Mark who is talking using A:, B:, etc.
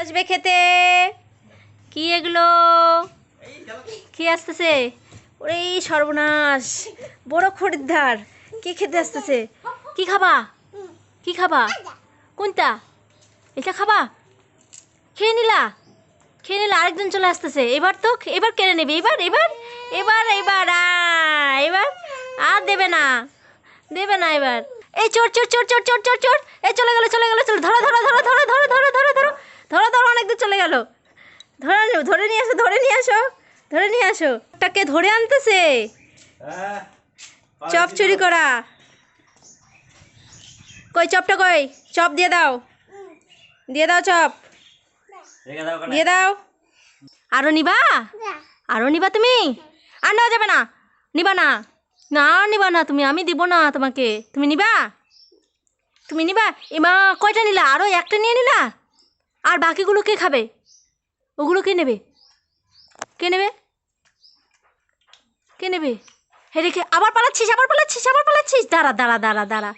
A: আসবে খেতে। কি এগুলো? কি আসতেছে? ওরে সর্বনাশ। বড় খরিদ্দার। কি খেতে আসতেছে? কি খাবা? কি খাবা? কোনটা? এটা খাবা? খেয়ে নিলা। খেয়ে নিলা আরেকজন চলে আসতেছে। এবার তো এবার কেড়ে নেবে। এবার এবার এবার এবার এবার। আর দেবে না। দেবে না এবার। এই চোর চোর চোর চোর চোর চোর চোর। এই চলে গেল চলে গেল, চলে ধরো ধরো ধরো ধরো ধরো ধরো ধরো ধরো অনেক দূর চলে গেল ধরে ধরে নিয়ে আসো ধরে নিয়ে আসো ধরে নিয়ে আসো। টাকে ধরে আনতেছে? চপ চুরি করা। কই চপটা কই? চপ দিয়ে দাও। দিয়ে দাও চপ। দিয়ে দাও। আরও নিবা? আরও নিবা তুমি? আর নেওয়া যাবে না। নিবা না। না নিবা না তুমি। আমি দিব না তোমাকে। তুমি নিবা? তুমি নিবা? এমা কয়টা নিলা? আরও একটা নিয়ে নিলা? আর বাকিগুলো কে খাবে? ওগুলো কে নেবে? কে নেবে? কে নেবে? হে রেখে আবার পালাচ্ছিস আবার পালাচ্ছিস আবার পালাচ্ছিস। দাঁড়া দাঁড়া দাঁড়া দাঁড়া।